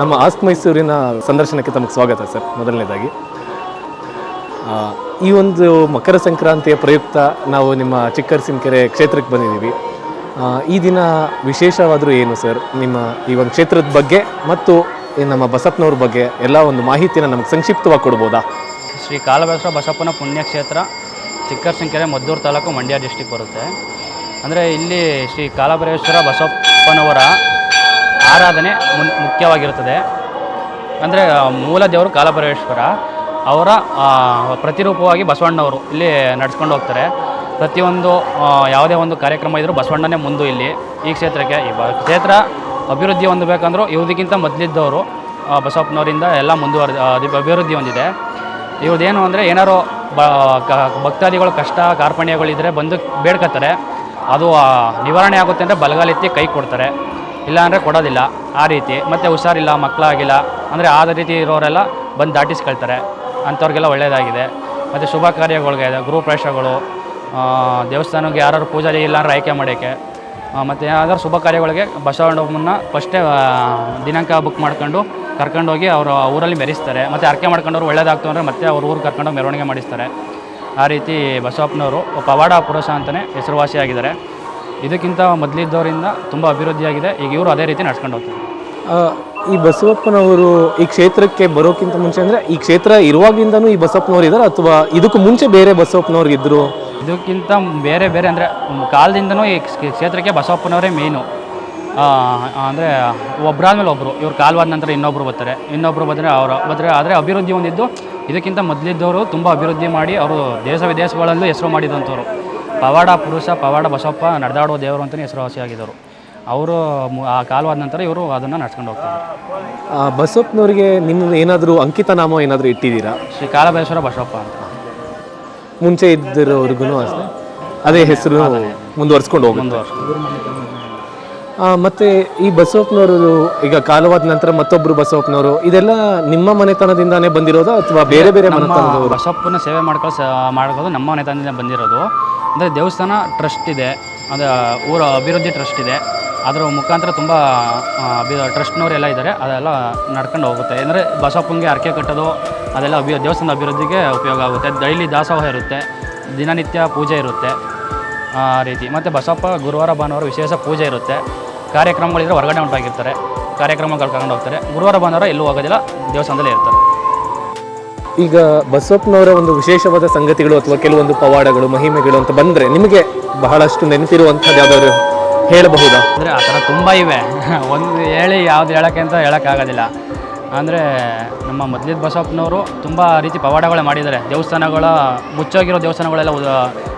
ನಮ್ಮ ಆಸ್ಕ್ ಮೈಸೂರಿನ ಸಂದರ್ಶನಕ್ಕೆ ತಮಗೆ ಸ್ವಾಗತ ಸರ್, ಮೊದಲನೇದಾಗಿ. ಈ ಒಂದು ಮಕರ ಸಂಕ್ರಾಂತಿಯ ಪ್ರಯುಕ್ತ ನಾವು ನಿಮ್ಮ ಚಿಕ್ಕರಸಿನಕೆರೆ ಕ್ಷೇತ್ರಕ್ಕೆ ಬಂದಿದ್ದೀವಿ. ಈ ದಿನ ವಿಶೇಷವಾದರೂ ಏನು ಸರ್, ನಿಮ್ಮ ಈ ಒಂದು ಕ್ಷೇತ್ರದ ಬಗ್ಗೆ ಮತ್ತು ನಮ್ಮ ಬಸಪ್ಪನವ್ರ ಬಗ್ಗೆ ಎಲ್ಲ ಒಂದು ಮಾಹಿತಿನ ನಮಗೆ ಸಂಕ್ಷಿಪ್ತವಾಗಿ ಕೊಡ್ಬೋದಾ? ಶ್ರೀ ಕಾಲಭೈರವ ಬಸಪ್ಪನ ಪುಣ್ಯಕ್ಷೇತ್ರ ಚಿಕ್ಕರಸಿನಕೆರೆ ಮದ್ದೂರು ತಾಲೂಕು ಮಂಡ್ಯ ಡಿಸ್ಟಿಕ್ ಬರುತ್ತೆ. ಅಂದರೆ ಇಲ್ಲಿ ಶ್ರೀ ಕಾಲಭೈರೇಶ್ವರ ಬಸಪ್ಪನವರ ಆರಾಧನೆ ಮುಖ್ಯವಾಗಿರುತ್ತದೆ. ಅಂದರೆ ಮೂಲ ದೇವರು ಕಾಲಭೈರೇಶ್ವರ ಅವರ ಪ್ರತಿರೂಪವಾಗಿ ಬಸವಣ್ಣವರು ಇಲ್ಲಿ ನಡೆಸ್ಕೊಂಡು ಹೋಗ್ತಾರೆ. ಪ್ರತಿಯೊಂದು ಯಾವುದೇ ಒಂದು ಕಾರ್ಯಕ್ರಮ ಇದ್ದರೂ ಬಸವಣ್ಣನೇ ಮುಂದೆ ಇಲ್ಲಿ ಈ ಕ್ಷೇತ್ರಕ್ಕೆ, ಈ ಬ- ಕ್ಷೇತ್ರ ಅಭಿವೃದ್ಧಿ ಹೊಂದಬೇಕಂದ್ರೂ ಇವುದಕ್ಕಿಂತ ಮೊದಲಿದ್ದವರು ಬಸವಪ್ಪನವರಿಂದ ಎಲ್ಲ ಮುಂದುವರೆದ ಅಭಿವೃದ್ಧಿ ಹೊಂದಿದೆ. ಇವ್ರದ್ದೇನು ಅಂದರೆ ಏನಾರು ಬ, ಕ- ಭಕ್ತಾದಿಗಳು ಕಷ್ಟ ಕಾರ್ಪಣ್ಯಗಳಿದ್ದರೆ ಬಂದು ಬೇಡ್ಕೊತಾರೆ ಅದು ನಿವಾರಣೆ ಆಗುತ್ತೆ ಅಂದರೆ ಬಲಗಾಲೆತ್ತಿ ಕೈ ಕೊಡ್ತಾರೆ. ಇಲ್ಲ ಅಂದರೆ ಕೊಡೋದಿಲ್ಲ. ಆ ರೀತಿ. ಮತ್ತು ಹುಷಾರಿಲ್ಲ ಮಕ್ಕಳಾಗಿಲ್ಲ ಅಂದರೆ ಆದ ರೀತಿ ಇರೋರೆಲ್ಲ ಬಂದು ದಾಟಿಸ್ಕೊಳ್ತಾರೆ. ಅಂಥವ್ರಿಗೆಲ್ಲ ಒಳ್ಳೆಯದಾಗಿದೆ ಮತ್ತು ಶುಭ ಕಾರ್ಯಗಳಿಗೆ ಗೃಹಪ್ರವೇಶಗಳು ಆ, ದೇವಸ್ಥಾನಕ್ಕೆ ಯಾರು ಪೂಜಾರಿ ಇಲ್ಲ ಅಂದರೆ ಆಯ್ಕೆ ಮಾಡೋಕ್ಕೆ. ಮತ್ತು ಯಾವ್ದಾದ್ರು ಶುಭ ಕಾರ್ಯಗಳಿಗೆ ಬಸವಣ್ಣನ ಫಸ್ಟೇ ದಿನಾಂಕ ಬುಕ್ ಮಾಡ್ಕೊಂಡು ಕರ್ಕೊಂಡೋಗಿ ಅವರು ಊರಲ್ಲಿ ಮೆರೆಸ್ತಾರೆ. ಮತ್ತು ಅರ್ಕೆ ಮಾಡ್ಕೊಂಡವ್ರು ಒಳ್ಳೇದಾಗ್ತು ಅಂದರೆ ಮತ್ತೆ ಅವ್ರ ಊರು ಕರ್ಕೊಂಡು ಮೆರವಣಿಗೆ ಮಾಡಿಸ್ತಾರೆ. ಆ ರೀತಿ ಬಸವಪ್ಪನವರು ಪವಾಡ ಪುರುಷ ಅಂತಲೇ ಹೆಸರುವಾಸಿಯಾಗಿದ್ದಾರೆ. ಇದಕ್ಕಿಂತ ಮೊದಲಿದ್ದವರಿಂದ ತುಂಬ ಅಭಿವೃದ್ಧಿಯಾಗಿದೆ. ಈಗ ಇವರು ಅದೇ ರೀತಿ ನಡ್ಸ್ಕೊಂಡು ಹೋಗ್ತಾರೆ. ಈ ಬಸವಪ್ಪನವರು ಈ ಕ್ಷೇತ್ರಕ್ಕೆ ಬರೋಕ್ಕಿಂತ ಮುಂಚೆ ಅಂದರೆ ಈ ಕ್ಷೇತ್ರ ಇರುವಾಗಿಂದನೂ ಈ ಬಸವಪ್ಪನವರು ಇದ್ದಾರೆ ಅಥವಾ ಇದಕ್ಕೂ ಮುಂಚೆ ಬೇರೆ ಬಸವಪ್ಪನವ್ರು ಇದ್ದರು ಇದಕ್ಕಿಂತ ಬೇರೆ ಬೇರೆ ಅಂದರೆ ಕಾಲದಿಂದನೂ ಈ ಕ್ಷ- ಕ್ಷೇತ್ರಕ್ಕೆ ಬಸವಪ್ಪನವರೇ ಮೇನು. ಅಂದರೆ ಒಬ್ಬರಾದ್ಮೇಲೆ ಒಬ್ಬರು ಇವ್ರು ಕಾಲವಾದ ನಂತರ ಇನ್ನೊಬ್ಬರು ಬರ್ತಾರೆ. ಇನ್ನೊಬ್ಬರು ಬಂದರೆ ಅವರು ಬರ್ತಾರೆ ಆದರೆ ಅಭಿವೃದ್ಧಿ ಹೊಂದಿದ್ದು ಇದಕ್ಕಿಂತ ಮೊದಲಿದ್ದವರು ತುಂಬ ಅಭಿವೃದ್ಧಿ ಮಾಡಿ ಅವರು ದೇಶ ವಿದೇಶಗಳಲ್ಲೂ ಹೆಸರು ಮಾಡಿದಂಥವ್ರು. ಪವಾಡ ಪುರುಷ ಪವಾಡ ಬಸವಪ್ಪ ನಡೆದಾಡುವ ದೇವರು ಅಂತಲೇ ಹೆಸರುವಾಸಿಯಾಗಿದ್ದರು. ಅವರು ಆ ಕಾಲವಾದ ನಂತರ ಇವರು ಅದನ್ನು ನಡ್ಸ್ಕೊಂಡು ಹೋಗ್ತಾರೆ. ಆ, ಬಸವಪ್ಪನವರಿಗೆ ನಿಮ್ಮ ಏನಾದರೂ ಅಂಕಿತ ನಾಮ ಏನಾದರೂ ಇಟ್ಟಿದ್ದೀರಾ? ಶ್ರೀ ಕಾಲಭೈರೇಶ್ವರ ಬಸವಪ್ಪ ಅಂತ. ಮುಂಚೆ ಇದ್ದಿರೋರಿಗೂ ಅಷ್ಟೇ. ಅದೇ ಹೆಸರು ಮುಂದುವರ್ಸ್ಕೊಂಡು ಹೋಗಿ ಮತ್ತೆ ಈ ಬಸವಪ್ಪನವರು ಈಗ ಕಾಲವಾದ ನಂತರ ಮತ್ತೊಬ್ಬರು ಬಸವಪ್ಪನವರು ಇದೆಲ್ಲ ನಿಮ್ಮ ಮನೆತನದಿಂದಾನೇ ಬಂದಿರೋದು ಅಥವಾ ಬೇರೆ ಬೇರೆ ಮನೆತನದವರು? ಬಸಪ್ಪನ ಸೇವೆ ಮಾಡ್ಕೊಳ್ಳೋ ಮಾಡ್ಕೊಳ್ಳೋದು ನಮ್ಮ ಮನೆತನದಿಂದ ಬಂದಿರೋದು. ಅಂದರೆ ದೇವಸ್ಥಾನ ಟ್ರಸ್ಟ್ ಇದೆ. ಅದು ಊರ ಅಭಿವೃದ್ಧಿ ಟ್ರಸ್ಟ್ ಇದೆ. ಅದರ ಮುಖಾಂತರ ತುಂಬ ಟ್ರಸ್ಟ್ನವರೆಲ್ಲ ಇದ್ದಾರೆ ಅದೆಲ್ಲ ನಡ್ಕೊಂಡು ಹೋಗುತ್ತೆ. ಅಂದರೆ ಬಸಪ್ಪನಿಗೆ ಅರ್ಕೆ ಕಟ್ಟೋದು, ಅದೆಲ್ಲ ಅಭಿ, ದೇವಸ್ಥಾನದ ಅಭಿವೃದ್ಧಿಗೆ ಉಪಯೋಗ ಆಗುತ್ತೆ. ಡೈಲಿ ದಾಸೋಹ ಇರುತ್ತೆ. ದಿನನಿತ್ಯ ಪೂಜೆ ಇರುತ್ತೆ. ಆ ರೀತಿ. ಮತ್ತು ಬಸಪ್ಪ ಗುರುವಾರ, ಭಾನುವಾರ ವಿಶೇಷ ಪೂಜೆ ಇರುತ್ತೆ. ಕಾರ್ಯಕ್ರಮಗಳಿದ್ರೆ ಹೊರಗಡೆ ಉಂಟಾಗಿರ್ತಾರೆ. ಕಾರ್ಯಕ್ರಮಗಳು ಕರ್ಕೊಂಡು ಹೋಗ್ತಾರೆ. ಗುರುವಾರ, ಭಾನುವಾರ ಎಲ್ಲೂ ಹೋಗೋದಿಲ್ಲ. ದೇವಸ್ಥಾನದಲ್ಲೇ ಇರ್ತಾರೆ. ಈಗ ಬಸವಪ್ಪನವರ ಒಂದು ವಿಶೇಷವಾದ ಸಂಗತಿಗಳು ಅಥವಾ ಕೆಲವೊಂದು ಪವಾಡಗಳು, ಮಹಿಮೆಗಳು ಅಂತ ಬಂದ್ರೆ ನಿಮಗೆ ಬಹಳಷ್ಟು ನೆನಪಿರುವಂಥದ್ದು ಯಾವ್ದಾದ್ರು ಹೇಳಬಹುದಾ? ಅಂದರೆ ಆ ಥರ ತುಂಬ ಇವೆ. ಒಂದು ಹೇಳಿ ಯಾವ್ದು ಹೇಳೋಕ್ಕೆ ಅಂತ ಹೇಳೋಕ್ಕಾಗೋದಿಲ್ಲ. ಅಂದರೆ ನಮ್ಮ ಮೊದಲಿದ ಬಸವಪ್ಪನವರು ತುಂಬ ರೀತಿ ಪವಾಡಗಳು ಮಾಡಿದ್ದಾರೆ. ದೇವಸ್ಥಾನಗಳ, ಮುಚ್ಚೋಗಿರೋ ದೇವಸ್ಥಾನಗಳೆಲ್ಲ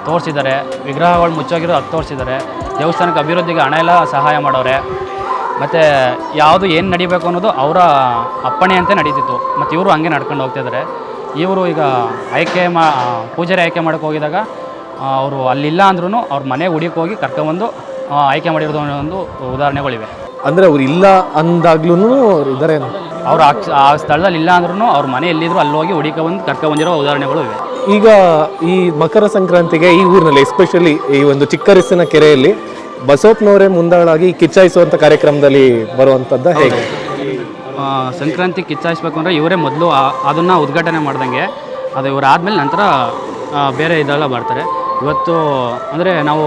ತೋರಿಸಿದ್ದಾರೆ. ವಿಗ್ರಹಗಳು ಮುಚ್ಚೋಗಿರೋ ಅದು ತೋರಿಸಿದ್ದಾರೆ. ದೇವಸ್ಥಾನಕ್ಕೆ ಅಭಿವೃದ್ಧಿಗೆ ಹಣ ಎಲ್ಲ ಸಹಾಯ ಮಾಡೋರೆ. ಮತ್ತು ಯಾವುದು ಏನು ನಡಿಬೇಕು ಅನ್ನೋದು ಅವರ ಅಪ್ಪಣೆ ಅಂತ ನಡೀತಿತ್ತು. ಮತ್ತು ಇವರು ಹಂಗೆ ನಡ್ಕೊಂಡು ಹೋಗ್ತಿದ್ದಾರೆ. ಇವರು ಈಗ ಆಯ್ಕೆ ಮಾ ಪೂಜಾರಿ ಆಯ್ಕೆ ಮಾಡೋಕ್ಕೆ ಹೋಗಿದಾಗ ಅವರು ಅಲ್ಲಿಲ್ಲ ಅಂದ್ರೂ ಅವ್ರ ಮನೆಗೆ ಹುಡುಕಿ ಹೋಗಿ ಕರ್ಕೊಂಬಂದು ಆಯ್ಕೆ ಮಾಡಿರೋದು ಅನ್ನೋ ಒಂದು ಉದಾಹರಣೆಗಳಿವೆ. ಅಂದರೆ ಅವ್ರು ಇಲ್ಲ ಅಂದಾಗ್ಲೂ ಅವ್ರು ಇದ್ದಾರೆ ಅವ್ರು ಆ ಸ್ಥಳದಲ್ಲಿ ಇಲ್ಲ ಅಂದ್ರೂ ಅವ್ರ ಮನೆ ಎಲ್ಲಿದ್ರು ಅಲ್ಲಿ ಹೋಗಿ ಹುಡುಕ ಬಂದು ಕರ್ಕೊಂಬಂದಿರೋ ಉದಾಹರಣೆಗಳು ಇವೆ. ಈಗ ಈ ಮಕರ ಸಂಕ್ರಾಂತಿಗೆ ಈ ಊರಿನಲ್ಲಿ ಎಸ್ಪೆಷಲಿ ಈ ಒಂದು ಚಿಕ್ಕರಿಸಿನ ಕೆರೆಯಲ್ಲಿ ಬಸವಪ್ಪನವರೇ ಮುಂದಾಳಾಗಿ ಕಿಚ್ಚಾಯಿಸುವಂಥ ಕಾರ್ಯಕ್ರಮದಲ್ಲಿ ಬರುವಂಥದ್ದು ಹೇಗೆ? ಸಂಕ್ರಾಂತಿ ಕಿಚ್ಚಾಯಿಸ್ಬೇಕು ಅಂದರೆ ಇವರೇ ಮೊದಲು ಅದನ್ನು ಉದ್ಘಾಟನೆ ಮಾಡ್ದಂಗೆ. ಅದು ಇವರು ಆದಮೇಲೆ ನಂತರ ಬೇರೆ ಇದೆಲ್ಲ ಬರ್ತಾರೆ ಇವತ್ತು ಅಂದರೆ ನಾವು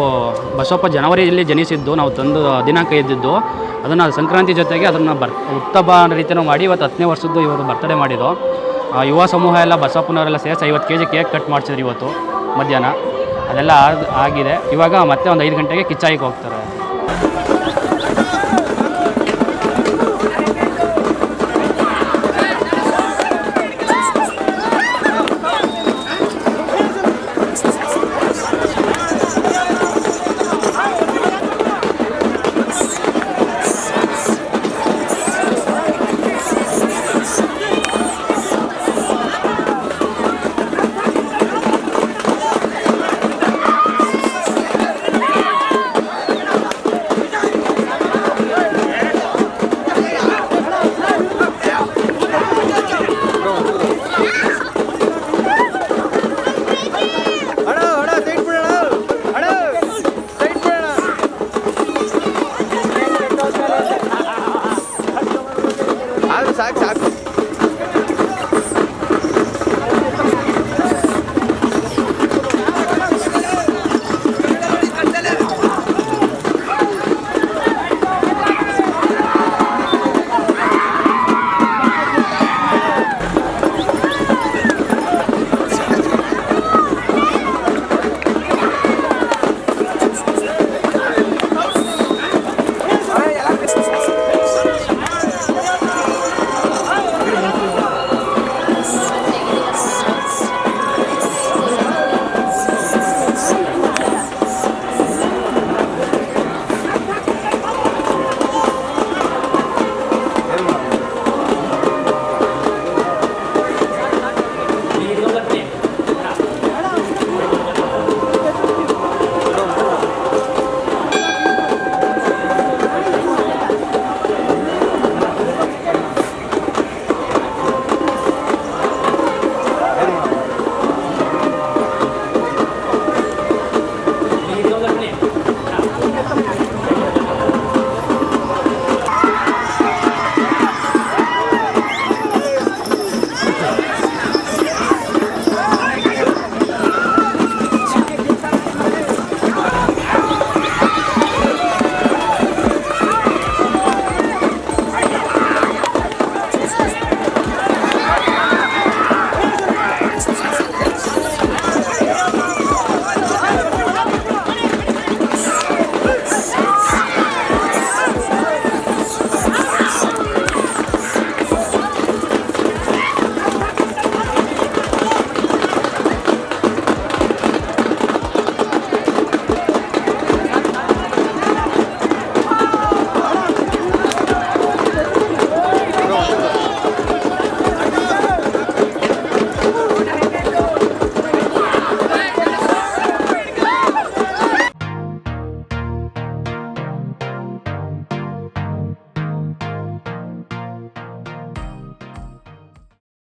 ಬಸವಪ್ಪ ಜನವರಿಯಲ್ಲಿ ಜನಿಸಿದ್ದು, ನಾವು ತಂದು ದಿನಾಂಕ ಇದ್ದಿದ್ದು, ಅದನ್ನು ಸಂಕ್ರಾಂತಿ ಜೊತೆಗೆ ಅದನ್ನು ಬರ್ ಉತ್ತಮ ರೀತಿಯೂ ಮಾಡಿ ಇವತ್ತು ಹತ್ತನೇ ವರ್ಷದ್ದು ಇವರು ಬರ್ತಡೇ ಮಾಡಿದ್ದು. ಯುವ ಸಮೂಹ ಎಲ್ಲ ಬಸವಪ್ಪನವರೆಲ್ಲ ಸೇರಿಸಿ ಐವತ್ತು ಕೆ ಜಿ ಕೇಕ್ ಕಟ್ ಮಾಡಿಸಿದ್ರು ಇವತ್ತು ಮಧ್ಯಾಹ್ನ. ಅದೆಲ್ಲ ಆಗ್- ಆಗಿದೆ. ಇವಾಗ ಮತ್ತೆ ಒಂದು ಐದು ಗಂಟೆಗೆ ಕಿಚ್ಚಾಯಿಗೆ ಹೋಗ್ತಾರೆ. ಸಾಕು ಸಾಕು ಸಾಕು